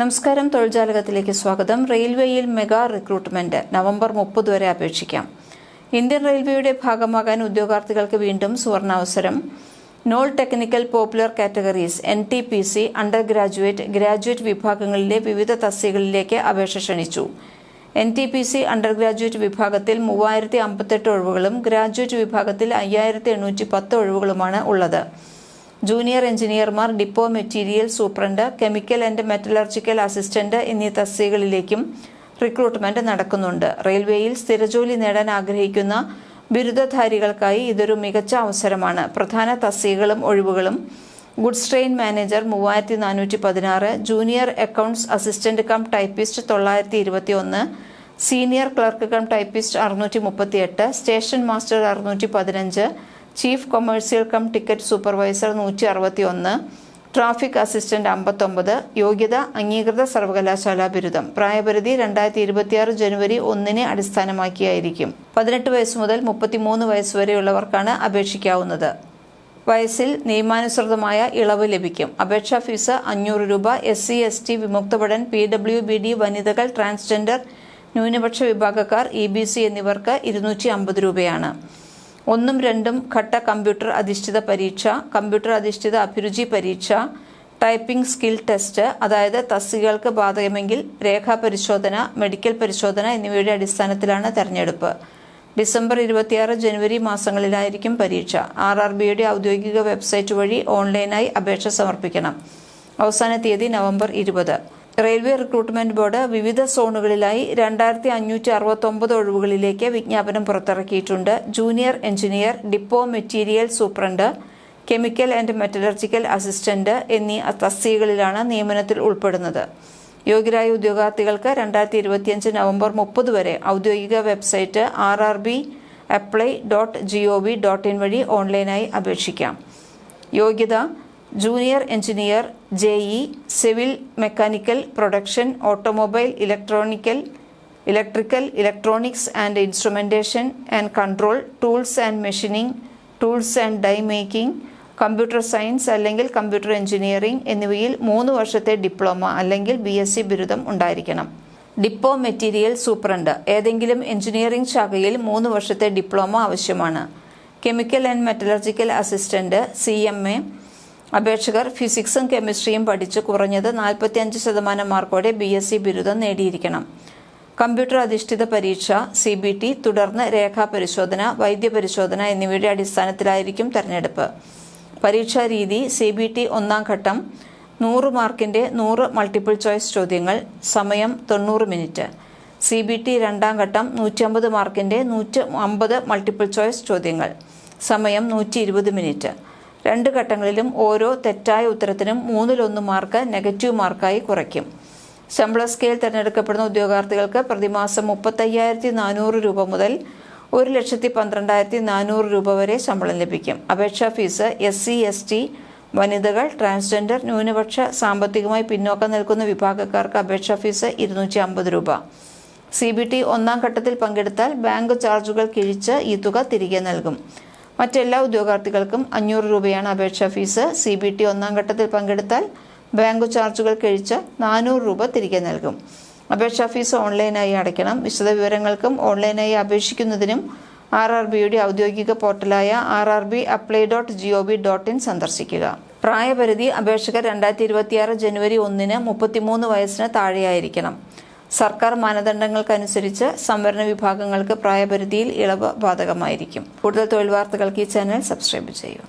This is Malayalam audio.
നമസ്കാരം തൊഴിൽജാലകത്തിലേക്ക് സ്വാഗതം. റെയിൽവേയിൽ മെഗാ റിക്രൂട്ട്മെന്റ് നവംബർ മുപ്പത് വരെ അപേക്ഷിക്കാം. ഇന്ത്യൻ റെയിൽവേയുടെ ഭാഗമാകാൻ ഉദ്യോഗാർത്ഥികൾക്ക് വീണ്ടും സുവർണാവസരം. Non technical popular categories N T P C under graduate graduate വിഭാഗങ്ങളിലെ വിവിധ തസ്തികകളിലേക്ക് അപേക്ഷ ക്ഷണിച്ചു. N T P C under graduate വിഭാഗത്തിൽ മൂവായിരത്തി അമ്പത്തെട്ട് ഒഴിവുകളും ഗ്രാജുവേറ്റ് വിഭാഗത്തിൽ അയ്യായിരത്തി എണ്ണൂറ്റി പത്ത് ഒഴിവുകളുമാണ് ഉള്ളത്. ജൂനിയർ എഞ്ചിനീയർമാർ depot material superintendent chemical and metallurgical assistant എന്നീ തസ്തികകളിലേക്കും റിക്രൂട്ട്മെന്റ് നടക്കുന്നുണ്ട്. റെയിൽവേയിൽ സ്ഥിരജോലി നേടാൻ ആഗ്രഹിക്കുന്ന ബിരുദധാരികൾക്കായി ഇതൊരു മികച്ച അവസരമാണ്. പ്രധാന തസ്തികകളും ഒഴിവുകളും. ഗുഡ്സ് ട്രെയിൻ മാനേജർ മൂവായിരത്തി നാനൂറ്റി പതിനാറ് junior accounts assistant cum typist തൊള്ളായിരത്തി ഇരുപത്തി ഒന്ന് സീനിയർ ക്ലർക്ക് കം ടൈപ്പിസ്റ്റ് അറുന്നൂറ്റി മുപ്പത്തിയെട്ട് സ്റ്റേഷൻ മാസ്റ്റർ അറുന്നൂറ്റി പതിനഞ്ച് chief commercial cum ticket supervisor നൂറ്റി അറുപത്തി ഒന്ന് ട്രാഫിക് അസിസ്റ്റന്റ് അമ്പത്തൊമ്പത് യോഗ്യത അംഗീകൃത സർവകലാശാല ബിരുദം. പ്രായപരിധി രണ്ടായിരത്തി ഇരുപത്തിയാറ് ജനുവരി ഒന്നിനെ അടിസ്ഥാനമാക്കിയായിരിക്കും. പതിനെട്ട് വയസ്സ് മുതൽ മുപ്പത്തിമൂന്ന് വയസ്സ് വരെയുള്ളവർക്കാണ് അപേക്ഷിക്കാവുന്നത്. വയസ്സിൽ നിയമാനുസൃതമായ ഇളവ് ലഭിക്കും. അപേക്ഷാ ഫീസ് അഞ്ഞൂറ് രൂപ. എസ് സി എസ് ടി വിമുക്തപടൻ പി ഡബ്ല്യു ബി ഡി വനിതകൾ ട്രാൻസ്ജെൻഡർ ന്യൂനപക്ഷ വിഭാഗക്കാർ ഇ ബി സി എന്നിവർക്ക് ഇരുന്നൂറ്റി അമ്പത് രൂപയാണ്. ഒന്നും രണ്ടും ഘട്ട കമ്പ്യൂട്ടർ അധിഷ്ഠിത പരീക്ഷ കമ്പ്യൂട്ടർ അധിഷ്ഠിത അഭിരുചി പരീക്ഷ ടൈപ്പിംഗ് സ്കിൽ ടെസ്റ്റ് അതായത് തസ്തികകൾക്ക് ബാധകമെങ്കിൽ രേഖാ പരിശോധന മെഡിക്കൽ പരിശോധന എന്നിവയുടെ അടിസ്ഥാനത്തിലാണ് തെരഞ്ഞെടുപ്പ്. ഡിസംബർ ഇരുപത്തിയാറ് ജനുവരി മാസങ്ങളിലായിരിക്കും പരീക്ഷ. ആർ ആർ ബിയുടെ ഔദ്യോഗിക വെബ്സൈറ്റ് വഴി ഓൺലൈനായി അപേക്ഷ സമർപ്പിക്കണം. അവസാന തീയതി നവംബർ ഇരുപത്. റെയിൽവേ റിക്രൂട്ട്മെന്റ് ബോർഡ് വിവിധ സോണുകളിലായി രണ്ടായിരത്തി അഞ്ഞൂറ്റി അറുപത്തൊമ്പത് ഒഴിവുകളിലേക്ക് വിജ്ഞാപനം പുറത്തിറക്കിയിട്ടുണ്ട്. Junior engineer depot material superintendent chemical and metallurgical assistant എന്നീ തസ്തികകളിലാണ് നിയമനത്തിൽ ഉൾപ്പെടുന്നത്. യോഗ്യരായ ഉദ്യോഗാർത്ഥികൾക്ക് രണ്ടായിരത്തി ഇരുപത്തിയഞ്ച് നവംബർ മുപ്പത് വരെ ഔദ്യോഗിക website R R B apply dot G O V dot in വഴി ഓൺലൈനായി അപേക്ഷിക്കാം. യോഗ്യത junior engineer J E civil mechanical production automobile electronical electrical electronics and instrumentation and control tools and machining tools and die making computer science അല്ലെങ്കിൽ കമ്പ്യൂട്ടർ എഞ്ചിനീയറിംഗ് എന്നിവയിൽ മൂന്ന് വർഷത്തെ ഡിപ്ലോമ അല്ലെങ്കിൽ ബി എസ് സി ബിരുദം ഉണ്ടായിരിക്കണം. Depot material superintendent. ഏതെങ്കിലും എഞ്ചിനീയറിംഗ് ശാഖയിൽ മൂന്ന് വർഷത്തെ ഡിപ്ലോമ ആവശ്യമാണ്. Chemical and metallurgical assistant C M A അപേക്ഷകർ ഫിസിക്സും കെമിസ്ട്രിയും പഠിച്ച് കുറഞ്ഞത് നാൽപ്പത്തിയഞ്ച് ശതമാനം മാർക്കോടെ ബി എസ് സി ബിരുദം നേടിയിരിക്കണം. കമ്പ്യൂട്ടർ അധിഷ്ഠിത പരീക്ഷ സി ബി ടി തുടർന്ന് രേഖാ പരിശോധന വൈദ്യപരിശോധന എന്നിവയുടെ അടിസ്ഥാനത്തിലായിരിക്കും തെരഞ്ഞെടുപ്പ്. പരീക്ഷാ രീതി സി ബി ടി ഒന്നാം ഘട്ടം നൂറ് മാർക്കിന്റെ നൂറ് മൾട്ടിപ്പിൾ ചോയ്സ് ചോദ്യങ്ങൾ സമയം തൊണ്ണൂറ് മിനിറ്റ്. സി ബി ടി രണ്ടാം ഘട്ടം നൂറ്റമ്പത് മാർക്കിന്റെ നൂറ്റി അമ്പത് മൾട്ടിപ്പിൾ ചോയ്സ് ചോദ്യങ്ങൾ സമയം നൂറ്റി ഇരുപത് മിനിറ്റ്. രണ്ട് ഘട്ടങ്ങളിലും ഓരോ തെറ്റായ ഉത്തരത്തിനും മൂന്നിലൊന്ന് മാർക്ക് നെഗറ്റീവ് മാർക്കായി കുറയ്ക്കും. ശമ്പള സ്കെയിൽ തിരഞ്ഞെടുക്കപ്പെടുന്ന ഉദ്യോഗാർത്ഥികൾക്ക് പ്രതിമാസം മുപ്പത്തയ്യായിരത്തി നാനൂറ് രൂപ മുതൽ ഒരു ലക്ഷത്തി പന്ത്രണ്ടായിരത്തി നാനൂറ് രൂപ വരെ ശമ്പളം ലഭിക്കും. അപേക്ഷാ fees S C S T വനിതകൾ ട്രാൻസ്ജെൻഡർ ന്യൂനപക്ഷ സാമ്പത്തികമായി പിന്നോക്കം നിൽക്കുന്ന വിഭാഗക്കാർക്ക് അപേക്ഷാ ഫീസ് ഇരുന്നൂറ്റി അമ്പത് രൂപ. സി ബി ടി ഒന്നാം ഘട്ടത്തിൽ പങ്കെടുത്താൽ ബാങ്ക് ചാർജുകൾ കിഴിച്ച് ഈ തുക തിരികെ നൽകും. മറ്റെല്ലാ ഉദ്യോഗാർത്ഥികൾക്കും അഞ്ഞൂറ് രൂപയാണ് അപേക്ഷാ ഫീസ്. സി ബി ടി ഒന്നാം ഘട്ടത്തിൽ പങ്കെടുത്താൽ ബാങ്ക് ചാർജുകൾ കഴിച്ച് നാനൂറ് രൂപ തിരികെ നൽകും. അപേക്ഷാ ഫീസ് ഓൺലൈനായി അടയ്ക്കണം. വിശദവിവരങ്ങൾക്കും ഓൺലൈനായി അപേക്ഷിക്കുന്നതിനും ആർ ആർ ബിയുടെ ഔദ്യോഗിക പോർട്ടലായ R R B apply dot G O B dot in സന്ദർശിക്കുക. പ്രായപരിധി അപേക്ഷകർ രണ്ടായിരത്തി ഇരുപത്തിയാറ് ജനുവരി ഒന്നിന് മുപ്പത്തിമൂന്ന് വയസ്സിന് താഴെയായിരിക്കണം. സർക്കാർ മാനദണ്ഡങ്ങൾക്കനുസരിച്ച് സംവരണ വിഭാഗങ്ങൾക്ക് പ്രായപരിധിയിൽ ഇളവ് ബാധകമായിരിക്കും. കൂടുതൽ തൊഴിൽ വാർത്തകൾക്ക് ഈ ചാനൽ സബ്സ്ക്രൈബ് ചെയ്യൂ.